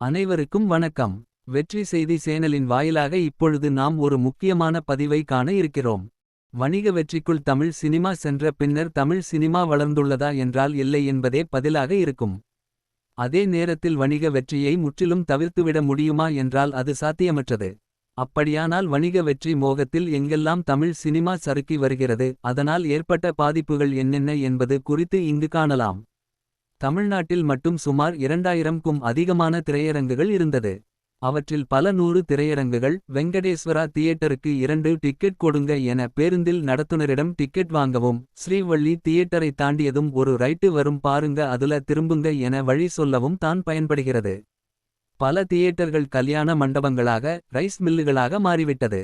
அனைவருக்கும் வணக்கம். வெற்றி செய்தி சேனலின் வாயிலாக இப்பொழுது நாம் ஒரு முக்கியமான பதிவை காண இருக்கிறோம். வணிக வெற்றிக்குள் தமிழ் சினிமா சென்ற பின்னர் தமிழ் சினிமா வளர்ந்துள்ளதா என்றால் இல்லை என்பதே பதிலாக இருக்கும். அதே நேரத்தில் வணிக வெற்றியை முற்றிலும் தவிர்த்துவிட முடியுமா என்றால் அது சாத்தியமற்றது. அப்படியானால் வணிக வெற்றி மோகத்தில் எங்கெல்லாம் தமிழ் சினிமா சறுக்கி வருகிறது அதனால் ஏற்பட்ட பாதிப்புகள் என்னென்ன என்பது குறித்து இங்கு காணலாம். தமிழ்நாட்டில் மட்டும் சுமார் இரண்டாயிரம்க்கும் அதிகமான திரையரங்குகள் இருந்தது. அவற்றில் பல நூறு திரையரங்குகள் வெங்கடேஸ்வரா தியேட்டருக்கு இரண்டு டிக்கெட் கொடுங்க என பேருந்தில் நடத்துனரிடம் டிக்கெட் வாங்கவும் ஸ்ரீவள்ளி தியேட்டரை தாண்டியதும் ஒரு ரைட்டு வரும் பாருங்க அதுல திரும்புங்க என வழி சொல்லவும் தான் பயன்படுகிறது. பல தியேட்டர்கள் கல்யாண மண்டபங்களாக ரைஸ் மில்லுகளாக மாறிவிட்டது.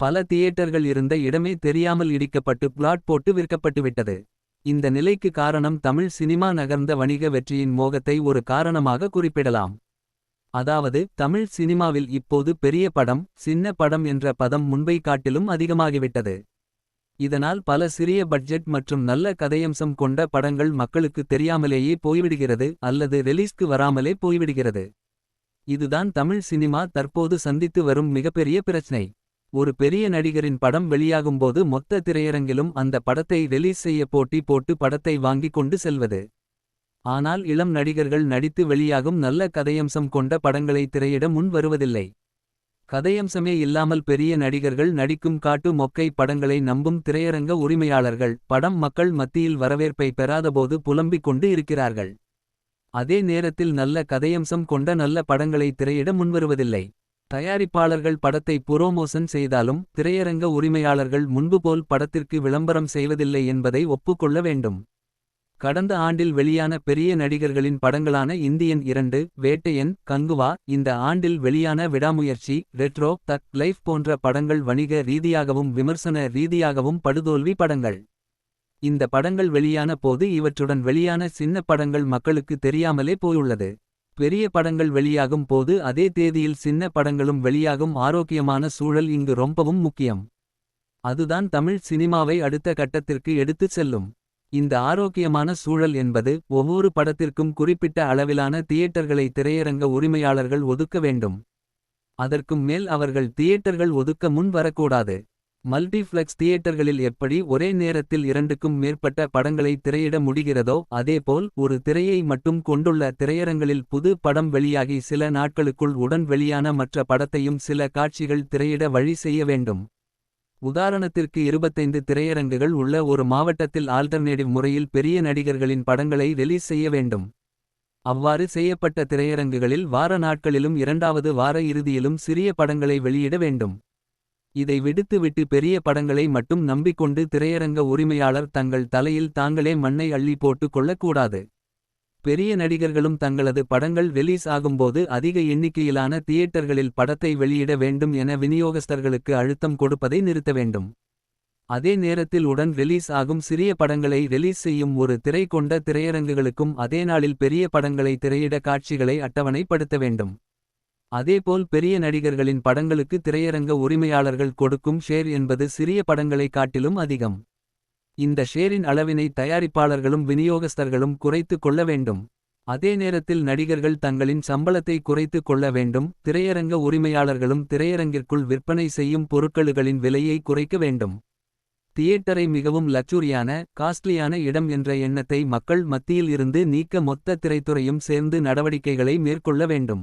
பல தியேட்டர்கள் இருந்த இடமே தெரியாமல் இடிக்கப்பட்டு பிளாட் போட்டு விற்கப்பட்டுவிட்டது. இந்த நிலைக்கு காரணம் தமிழ் சினிமா நகர்ந்த வணிக வெற்றியின் மோகத்தை ஒரு காரணமாக குறிப்பிடலாம். அதாவது தமிழ் சினிமாவில் இப்போது பெரிய படம் சின்ன படம் என்ற பதம் முன்பை காட்டிலும் அதிகமாகிவிட்டது. இதனால் பல சிறிய பட்ஜெட் மற்றும் நல்ல கதையம்சம் கொண்ட படங்கள் மக்களுக்கு தெரியாமலேயே போய்விடுகிறது அல்லது ரிலீஸ்க்கு வராமலே போய்விடுகிறது. இதுதான் தமிழ் சினிமா தற்போது சந்தித்து வரும் மிகப்பெரிய பிரச்சினை. ஒரு பெரிய நடிகரின் படம் வெளியாகும்போது மொத்த திரையரங்கிலும் அந்த படத்தை ரிலீஸ் செய்ய போட்டி போட்டு படத்தை வாங்கிக் கொண்டு செல்வது. ஆனால் இளம் நடிகர்கள் நடித்து வெளியாகும் நல்ல கதையம்சம் கொண்ட படங்களை திரையிட முன் வருவதில்லை. கதையம்சமே இல்லாமல் பெரிய நடிகர்கள் நடிக்கும் காட்டு மொக்கை படங்களை நம்பும் திரையரங்க உரிமையாளர்கள் படம் மக்கள் மத்தியில் வரவேற்பை பெறாதபோது புலம்பிக் கொண்டு இருக்கிறார்கள். அதே நேரத்தில் நல்ல கதையம்சம் கொண்ட நல்ல படங்களை திரையிட முன்வருவதில்லை. தயாரிப்பாளர்கள் படத்தை புரோமோசன் செய்தாலும் திரையரங்க உரிமையாளர்கள் முன்பு போல் படத்திற்கு விளம்பரம் செய்வதில்லை என்பதை ஒப்புக்கொள்ள வேண்டும். கடந்த ஆண்டில் வெளியான பெரிய நடிகர்களின் படங்களான இந்தியன் இரண்டு வேட்டையன் கங்குவா இந்த ஆண்டில் வெளியான விடாமுயற்சி ரெட்ரோ தக் லைஃப் போன்ற படங்கள் வணிக ரீதியாகவும் விமர்சன ரீதியாகவும் படுதோல்வி படங்கள். இந்த படங்கள் வெளியான போது இவற்றுடன் வெளியான சின்ன படங்கள் மக்களுக்கு தெரியாமலே போயுள்ளது. பெரிய படங்கள் வெளியாகும் போது அதே தேதியில் சின்ன படங்களும் வெளியாகும். ஆரோக்கியமான சூழல் இங்கு ரொம்பவும் முக்கியம். அதுதான் தமிழ் சினிமாவை அடுத்த கட்டத்திற்கு எடுத்துச் செல்லும். இந்த ஆரோக்கியமான சூழல் என்பது ஒவ்வொரு படத்திற்கும் குறிப்பிட்ட அளவிலான தியேட்டர்களை திரையரங்க உரிமையாளர்கள் ஒதுக்க வேண்டும். அதற்கும் மேல் அவர்கள் தியேட்டர்கள் ஒதுக்க முன் வரக்கூடாது. மல்டிஃப்ளெக்ஸ் தியேட்டர்களில் எப்படி ஒரே நேரத்தில் இரண்டுக்கும் மேற்பட்ட படங்களை திரையிட முடிகிறதோ அதேபோல் ஒரு திரையை மட்டும் கொண்டுள்ள திரையரங்களில் புது படம் வெளியாகி சில நாட்களுக்குள் உடன் வெளியான மற்ற படத்தையும் சில காட்சிகள் திரையிட வழி செய்ய வேண்டும். உதாரணத்திற்கு இருபத்தைந்து திரையரங்குகள் உள்ள ஒரு மாவட்டத்தில் ஆல்டர்னேட்டிவ் முறையில் பெரிய நடிகர்களின் படங்களை ரிலீஸ் செய்ய வேண்டும். அவ்வாறு செய்யப்பட்ட திரையரங்குகளில் வார நாட்களிலும் இரண்டாவது வார இறுதியிலும் சிறிய படங்களை வெளியிட வேண்டும். இதை விடுத்துவிட்டு பெரிய படங்களை மட்டும் நம்பிக்கொண்டு திரையரங்க உரிமையாளர் தங்கள் தலையில் தாங்களே மண்ணை அள்ளி போட்டு கொள்ளக்கூடாது. பெரிய நடிகர்களும் தங்களது படங்கள் ரிலீஸ் ஆகும்போது அதிக எண்ணிக்கையிலான தியேட்டர்களில் படத்தை வெளியிட வேண்டும் என விநியோகஸ்தர்களுக்கு அழுத்தம் கொடுப்பதை நிறுத்த வேண்டும். அதே நேரத்தில் உடன் ரிலீஸ் ஆகும் சிறிய படங்களை ரிலீஸ் செய்யும் ஒரு திரை கொண்ட திரையரங்குகளுக்கும் அதே நாளில் பெரிய படங்களை திரையிட காட்சிகளை அட்டவணைப்படுத்த வேண்டும். அதேபோல் பெரிய நடிகர்களின் படங்களுக்கு திரையரங்க உரிமையாளர்கள் கொடுக்கும் ஷேர் என்பது சிறிய படங்களை காட்டிலும் அதிகம். இந்த ஷேரின் அளவினை தயாரிப்பாளர்களும் விநியோகஸ்தர்களும் குறைத்து கொள்ள வேண்டும். அதே நேரத்தில் நடிகர்கள் தங்களின் சம்பளத்தை குறைத்து கொள்ள வேண்டும். திரையரங்க உரிமையாளர்களும் திரையரங்கிற்குள் விற்பனை செய்யும் பொருட்களுகளின் விலையை குறைக்க வேண்டும். தியேட்டரை மிகவும் லச்சூரியான காஸ்ட்லியான இடம் என்ற எண்ணத்தை மக்கள் மத்தியில் இருந்து நீக்க மொத்த திரைத்துறையும் சேர்ந்து நடவடிக்கைகளை மேற்கொள்ள வேண்டும்.